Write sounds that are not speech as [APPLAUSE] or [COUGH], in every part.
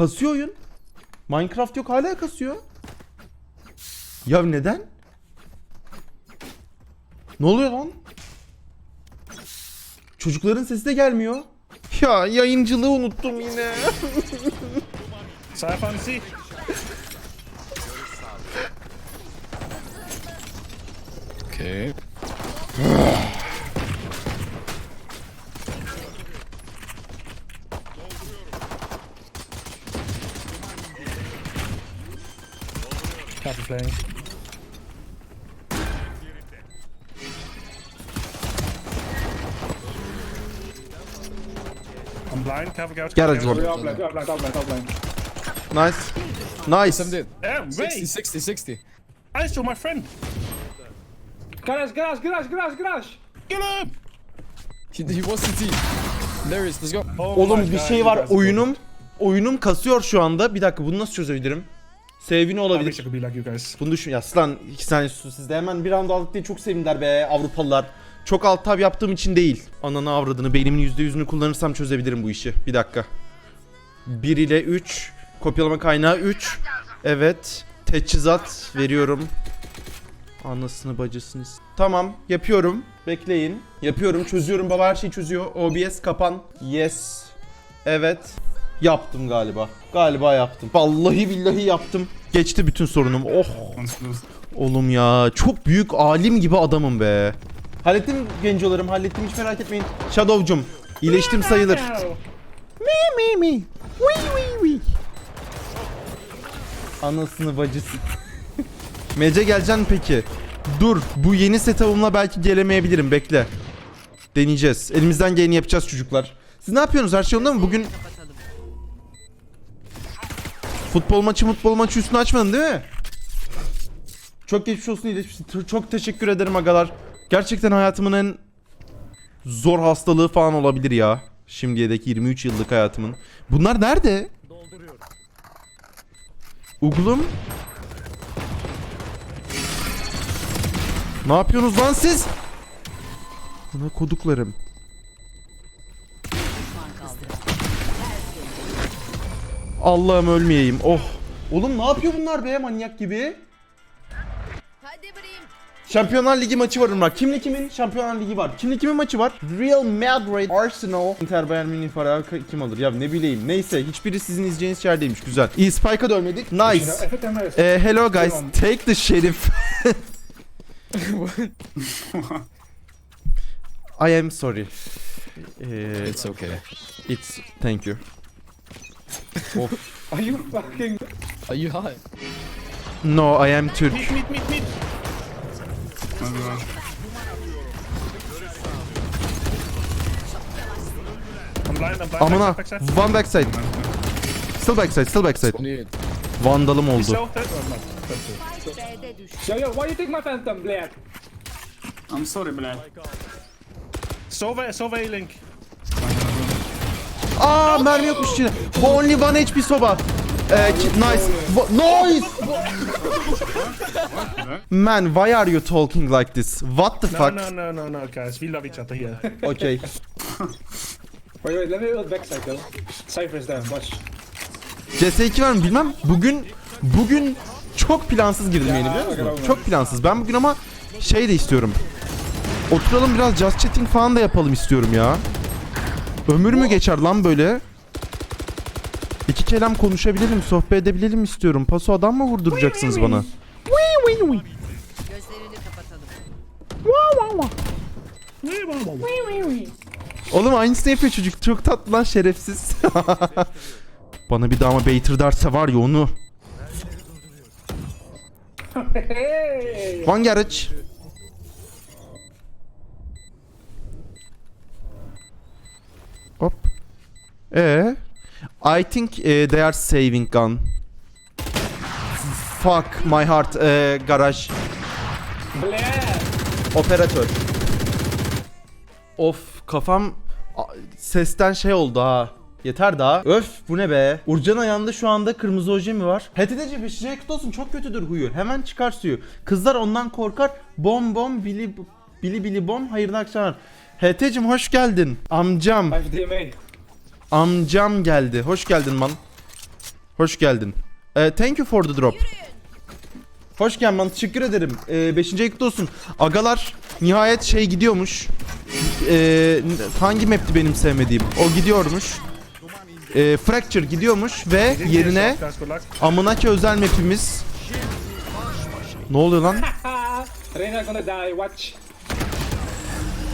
Kasıyor oyun. Minecraft yok hala kasıyor. Ya neden? Ne oluyor lan? Çocukların sesi de gelmiyor. Ya yayıncılığı unuttum yine. Cypher C. Okay. Copy playing. I'm blind, cover hadi garage. Top lane. Nice. Nice. Some dead. Yeah, 60, wait! 60, 60. I saw my friend! Garage, garage, garage, garage, garage. Get him! He, he was CT. There he is. Let's go. Oh Oğlum bir şey var oyunum oyunum kasıyor şu anda. Bir dakika bunu nasıl çözebilirim? I olabilir. you guys. Bunu düşün. Ya lan iki saniye sus siz de hemen bir anda aldık diye çok sevindiler be Avrupalılar. Çok alt tab yaptığım için değil. Ananı avradını beynimin %100'ünü kullanırsam çözebilirim bu işi. Bir dakika. 1 ile 3. Kopyalama kaynağı 3. Evet. Teçhizat veriyorum. Anasını bacısını. s- Tamam yapıyorum. Bekleyin. Yapıyorum çözüyorum baba her şeyi çözüyor. OBS kapan. Yes. Evet. Yaptım galiba. Galiba yaptım. Vallahi billahi yaptım. Geçti bütün sorunum. Oh. Oğlum ya çok büyük alim gibi adamım be. Hallettim gencolarım hallettim hiç merak etmeyin. Shadow'cum iyileştim sayılır. Mi mi mi. Wi wi wi. Anasını bacısı. [LAUGHS] Mece geleceksin peki. Dur bu yeni setup'ımla belki gelemeyebilirim bekle. Deneyeceğiz. Elimizden geleni yapacağız çocuklar. Siz ne yapıyorsunuz? Her şey yolunda mı? Bugün futbol maçı futbol maçı üstünü açmadın değil mi? Çok geçmiş olsun iyileşmişsin. Çok teşekkür ederim agalar. Gerçekten hayatımın en zor hastalığı falan olabilir ya. Şimdiye dek 23 yıllık hayatımın. Bunlar nerede? Uglum. Ne yapıyorsunuz lan siz? Buna koduklarım. Allah'ım ölmeyeyim. Oh. Oğlum ne yapıyor bunlar be manyak gibi? Hadi Brim. Şampiyonlar Ligi maçı var Umrak. Kimle kimin? Şampiyonlar Ligi var. Kimle kimin maçı var? Real Madrid, Arsenal, Inter Bayern Münih falan kim alır? Ya ne bileyim. Neyse hiçbiri sizin izleyeceğiniz yerdeymiş. Güzel. İyi Spike'a dönmedik. Nice. Eh, hello guys. Take the sheriff. [LAUGHS] I am sorry. Eh, It's okay. it's thank you. Of. [LAUGHS] Are you fucking... Are you high? No, I am Türk. I'm blind, I'm blind. Amına. One backside. Still backside, still backside. Vandalım oldu. B'de düş. Yo, yo, why you take my phantom, Blair? I'm sorry, Blair. Sova, Sova A-Link. Aa mermi yokmuş içine. Bu only one HP soba. Ee, ki- nice. Wo- nice. Man, why are you talking like this? What the No, fuck? no, no, no, no, guys. We love each other here. Okay. [LAUGHS] Wait, wait, let me ult backside though. Cypher's down, watch. CS2 var mı bilmem. Bugün bugün çok plansız girdim yeni biliyor musun? Çok plansız. Ben bugün ama şey de istiyorum. Oturalım biraz just chatting falan da yapalım istiyorum ya. Ömür mü geçer lan böyle? İki kelam konuşabilelim, sohbet edebilelim istiyorum. Paso adam mı vurduracaksınız bana? Gözlerini kapatalım. Oğlum aynısını yapıyor çocuk. Çok tatlı lan şerefsiz. [LAUGHS] bana bir daha ama Baiter derse var ya onu. One garage. Ee, I think eh, they are saving gun. Fuck my heart. Eh, garaj. Blair! Operatör. Of kafam a- sesten şey oldu ha. Yeter daha. Öf bu ne be? Urcan ayağında şu anda kırmızı oje mi var? HTTC 5. yakıt olsun çok kötüdür huyu. Hemen çıkar suyu. Kızlar ondan korkar. Bom bom bili bili bili bom. Hayırlı akşamlar. HT'cim hoş geldin. Amcam. 5 DMA. Amcam geldi. Hoş geldin man. Hoş geldin. Ee, thank you for the drop. Hoş geldin bana teşekkür ederim. Ee, beşinci ayıkta olsun. Agalar nihayet şey gidiyormuş. Ee, hangi map'ti benim sevmediğim? O gidiyormuş. Ee, Fracture gidiyormuş ve yerine. Amanaki özel map'imiz. Ne oluyor lan? [LAUGHS]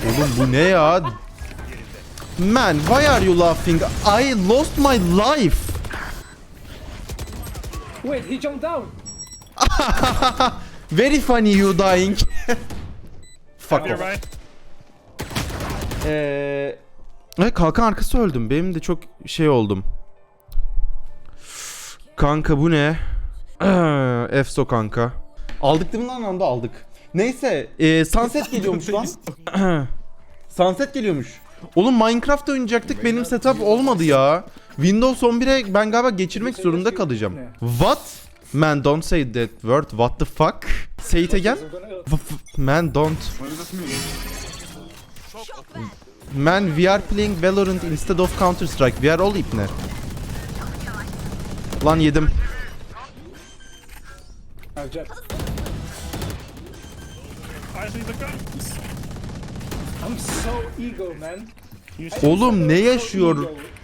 Oğlum bu ne ya? Man, why are you laughing? I lost my life. Wait, he jumped down. [LAUGHS] Very funny you dying. [LAUGHS] Fuck off. Eee... Evet kalkan arkası öldüm. Benim de çok şey oldum. Kanka bu ne? [CLEARS THROAT] Efso kanka. Aldık değil mi lan anda aldık. Neyse eee, Sunset geliyormuş lan. [LAUGHS] [CLEARS THROAT] Sunset geliyormuş. Oğlum Minecraft oynayacaktık benim setup olmadı ya. Windows 11'e ben galiba geçirmek zorunda kalacağım. What? Man don't say that word. What the fuck? Say it again. Man don't. Man, we are playing Valorant instead of Counter Strike. We are all ipne. Lan yedim. I've Oğlum ne yaşıyor?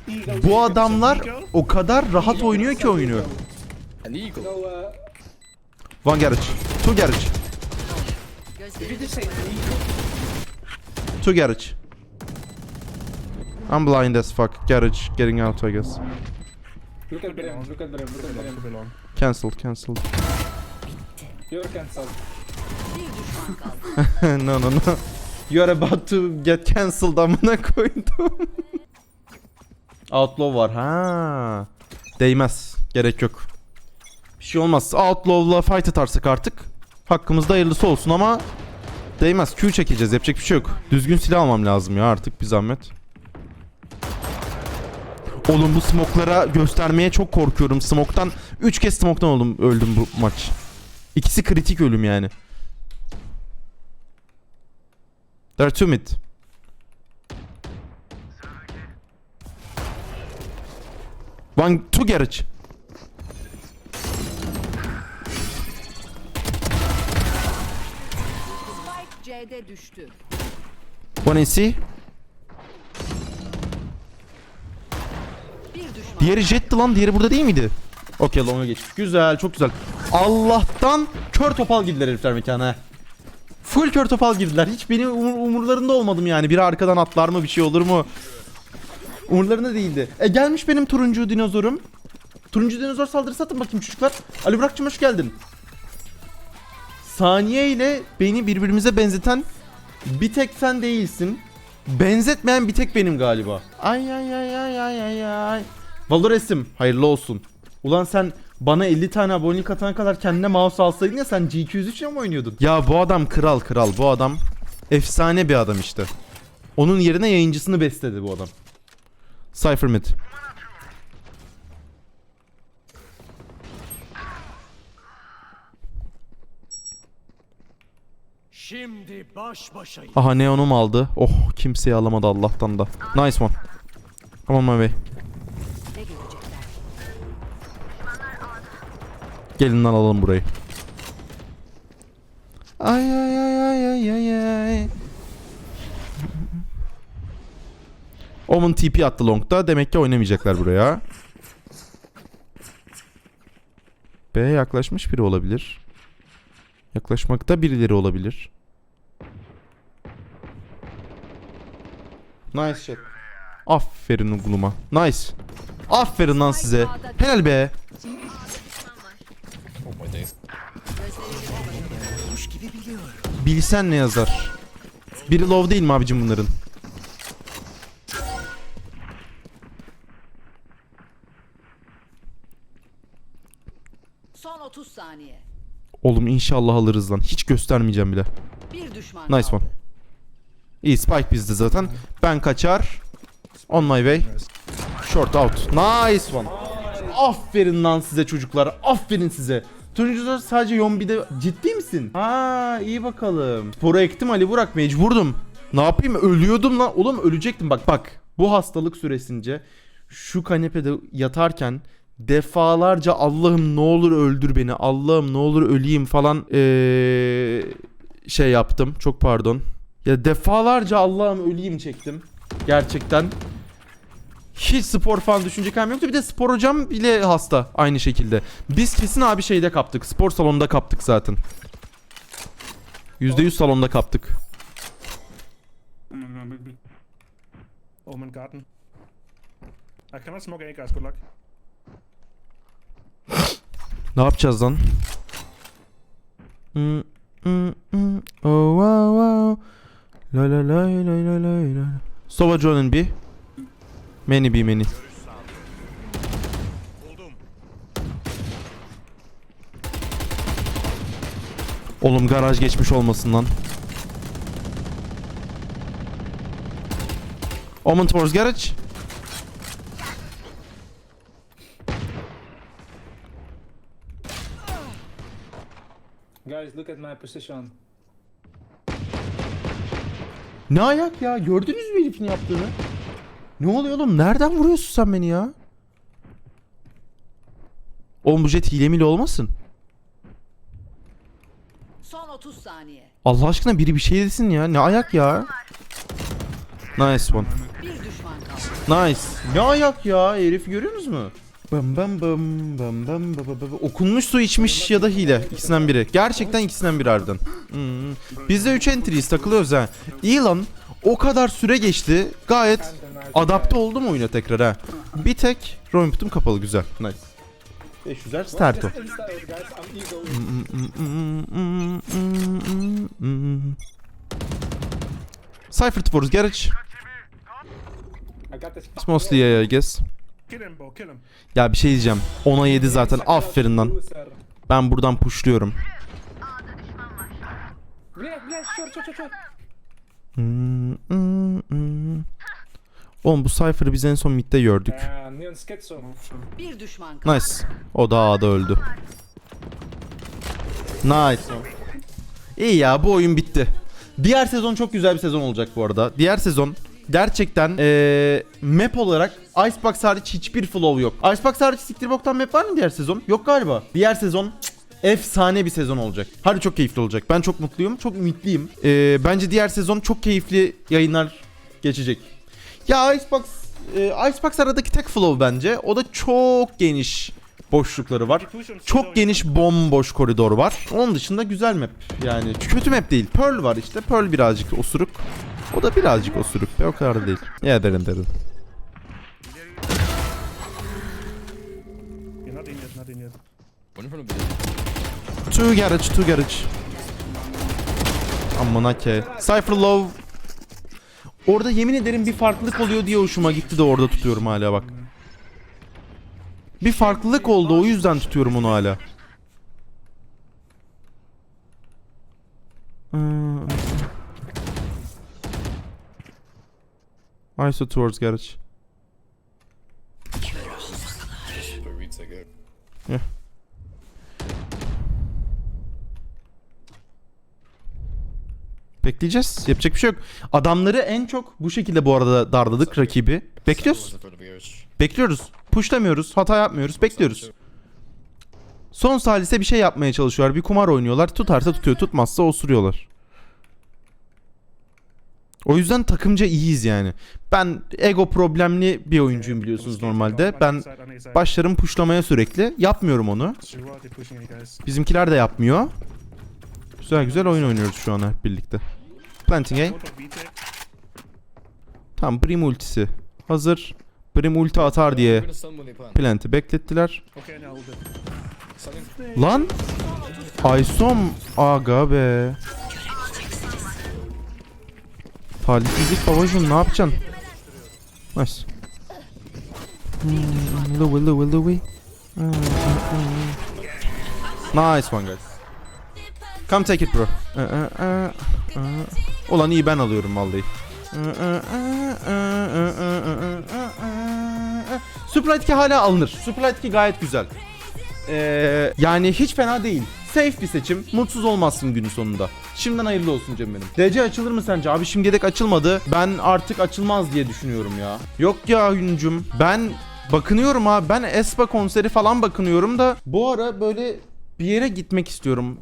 Ego. Ego. Bu adamlar o kadar rahat oynuyor ki oyunu. An eagle. One garage. Two garage. Two garage. I'm blind as fuck. Garage. Getting out I guess. Look at Brim, look at Brim, look at Brim. Cancelled, cancelled. You're cancelled. [LAUGHS] no no no. You are about to get cancelled amına koydum. Outlaw var. Ha. Değmez. Gerek yok. Bir şey olmaz. Outlaw'la fight atarsak artık hakkımızda hayırlısı olsun ama değmez. Q çekeceğiz. Yapacak bir şey yok. Düzgün silah almam lazım ya artık bir zahmet. Oğlum bu smoklara göstermeye çok korkuyorum. Smoktan 3 kez smoktan oldum öldüm bu maç. İkisi kritik ölüm yani. There are two mid. One, two garage. Spike C'de düştü. One. Bir düşman. Diğeri jetti lan. Diğeri burada değil miydi? Okey long'a geçtik. Güzel, çok güzel. Allah'tan kör topal girdiler herifler mekana. Full kör topal girdiler. Hiç benim umur- umurlarında olmadım yani. Biri arkadan atlar mı bir şey olur mu? Umurlarında değildi. E gelmiş benim turuncu dinozorum. Turuncu dinozor saldırısı atın bakayım çocuklar. Ali Burak'cığım hoş geldin. Saniye ile beni birbirimize benzeten bir tek sen değilsin. Benzetmeyen bir tek benim galiba. Ay ay ay ay ay ay ay. Valoresim hayırlı olsun. Ulan sen bana 50 tane abonelik atana kadar kendine mouse alsaydın ya sen G203 ile mi oynuyordun? Ya bu adam kral kral bu adam efsane bir adam işte. Onun yerine yayıncısını besledi bu adam. Cypher mid. Şimdi baş başayız. Aha neonum aldı. Oh kimseyi alamadı Allah'tan da. Nice one. Come on Gelin lan alalım burayı. Ay ay ay ay ay ay ay. Omen TP attı long'da. Demek ki oynamayacaklar buraya. B'ye yaklaşmış biri olabilir. Yaklaşmakta birileri olabilir. Nice shot. Aferin ugluma. Nice. Aferin lan size. Helal be. Bilsen ne yazar? Biri low değil mi abicim bunların? Son 30 saniye. Oğlum inşallah alırız lan. Hiç göstermeyeceğim bile. Bir düşman Nice kaldı. one. İyi Spike bizde zaten. Ben kaçar. On my way. Short out. Nice one. Aferin lan size çocuklar. Aferin size. Turuncular sadece Yombi'de ciddi misin? Ha iyi bakalım. Sporu ektim Ali Burak mecburdum. Ne yapayım ölüyordum lan. Oğlum ölecektim bak bak. Bu hastalık süresince şu kanepede yatarken defalarca Allah'ım ne olur öldür beni. Allah'ım ne olur öleyim falan ee, şey yaptım. Çok pardon. Ya defalarca Allah'ım öleyim çektim. Gerçekten. Hiç spor falan düşünce kalm yoktu. Bir de spor hocam bile hasta aynı şekilde. Biz kesin abi şeyde kaptık. Spor salonunda kaptık zaten. %100 salonda kaptık. Oh. Omen garden. I cannot smoke A, guys. Good luck. Ne yapacağız lan? Mm, mm, mm. Oh wow wow. La la la la la la la. Sova John'un bir. Many be many. Oğlum garaj geçmiş olmasın lan. Omen towards garage. Guys, look at my position. Ne ayak ya? Gördünüz mü herifin yaptığını? Ne oluyor oğlum? Nereden vuruyorsun sen beni ya? Oğlum bu jet hile mile olmasın? Son 30 saniye. Allah aşkına biri bir şey desin ya. Ne ayak ya? Nice one. Bir düşman kaldı. Nice. Ne ayak ya? Herif görüyorsunuz mu? Bam bam bam bam bam bam bam. Okunmuş su içmiş ya da hile. İkisinden biri. Gerçekten ikisinden biri harbiden. Hmm. Biz de 3 entry'yiz takılıyoruz ha. Lan. O kadar süre geçti. Gayet adapte oldum oyuna tekrar ha. Bir tek Roam Put'um kapalı güzel. Nice. 500'er Sterto. Just insta it, guys. I'm ego. Cypher towards garage. It's mostly I guess. Ya bir şey diyeceğim. 10'a 7 zaten. Aferin lan. Ben buradan pushluyorum. Hmm, hmm, hmm. Oğlum bu Cypher'ı biz en son midde gördük. Bir düşman kaldı. Nice. O da A'da öldü. Nice. İyi ya bu oyun bitti. Diğer sezon çok güzel bir sezon olacak bu arada. Diğer sezon gerçekten eee, map olarak Icebox hariç hiçbir flow yok. Icebox hariç siktir boktan map var mı diğer sezon? Yok galiba. Diğer sezon cık, efsane bir sezon olacak. Harbi çok keyifli olacak. Ben çok mutluyum. Çok ümitliyim. Eee, bence diğer sezon çok keyifli yayınlar geçecek. Ya Icebox e, Icebox aradaki tek flow bence. O da çok geniş boşlukları var. Çok geniş bomboş koridor var. Onun dışında güzel map. Yani kötü map değil. Pearl var işte. Pearl birazcık osuruk. O da birazcık osuruk. be, O kadar da değil. Ya derin derin. Two garage, two garage. Amına ke. Cypher low. Orada yemin ederim bir farklılık oluyor diye hoşuma gitti de orada tutuyorum hala bak. Bir farklılık oldu o yüzden tutuyorum onu hala. Hmm. ISO towards garage. Bekleyeceğiz. Yapacak bir şey yok. Adamları en çok bu şekilde bu arada darladık rakibi. Bekliyoruz. Bekliyoruz. Pushlamıyoruz. Hata yapmıyoruz. Bekliyoruz. Son salise bir şey yapmaya çalışıyorlar. Bir kumar oynuyorlar. Tutarsa tutuyor. Tutmazsa osuruyorlar. O yüzden takımca iyiyiz yani. Ben ego problemli bir oyuncuyum biliyorsunuz normalde. Ben başlarım pushlamaya sürekli. Yapmıyorum onu. Bizimkiler de yapmıyor. Güzel güzel oyun oynuyoruz şu an hep birlikte. Planting A. Take. Tamam Brim ultisi. Hazır. Brim ulti atar diye plant'i beklettiler. Lan Aysom aga be. Talihsizlik babacım ne yapacaksın? Nice. Hmm, Louis, Louis, Louis. Hmm, hmm, hmm. Nice one guys. Come take it bro. Ee, ee, ee, ee. Ulan iyi ben alıyorum vallahi. Sprite 2 hala alınır. Sprite 2 gayet güzel. Ee, yani hiç fena değil. Safe bir seçim. Mutsuz olmazsın günün sonunda. Şimdiden hayırlı olsun Cem benim. DC açılır mı sence? Abi şimdiye dek açılmadı. Ben artık açılmaz diye düşünüyorum ya. Yok ya Hüncüm. Ben Bakınıyorum abi ben Espa konseri falan bakınıyorum da bu ara böyle bir yere gitmek istiyorum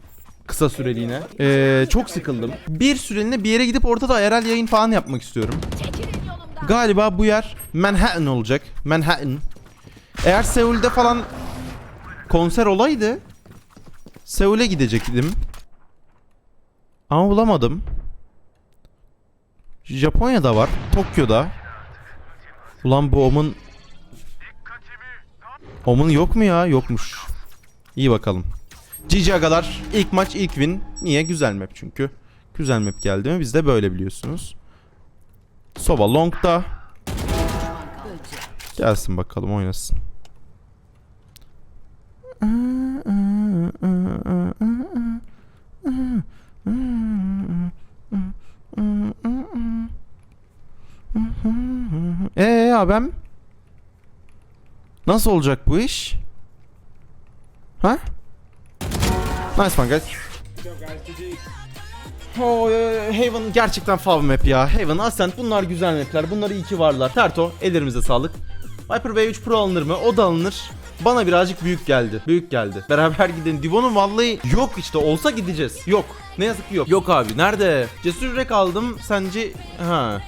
kısa süreliğine. Ee, çok sıkıldım. Bir süreliğine bir yere gidip orada da IRL yayın falan yapmak istiyorum. Galiba bu yer Manhattan olacak. Manhattan. Eğer Seul'de falan konser olaydı Seul'e gidecektim. Ama bulamadım. Japonya'da var. Tokyo'da. Ulan bu Omun... Omun yok mu ya? Yokmuş. İyi bakalım. GG agalar. İlk maç ilk win. Niye? Güzel map çünkü. Güzel map geldi mi? Biz de böyle biliyorsunuz. Sova long'da. Gelsin bakalım oynasın. Eee abim? Nasıl olacak bu iş? Ha? Nice one guys. Oh, e, Haven gerçekten fav map ya. Haven, Ascent bunlar güzel mapler. Bunlar iyi ki varlar. Terto ellerimize sağlık. Viper V3 Pro alınır mı? O da alınır. Bana birazcık büyük geldi. Büyük geldi. [LAUGHS] Beraber gidelim. Divo'nun vallahi yok işte. Olsa gideceğiz. Yok. Ne yazık ki yok. Yok abi. Nerede? Cesur yürek aldım. Sence... Ha.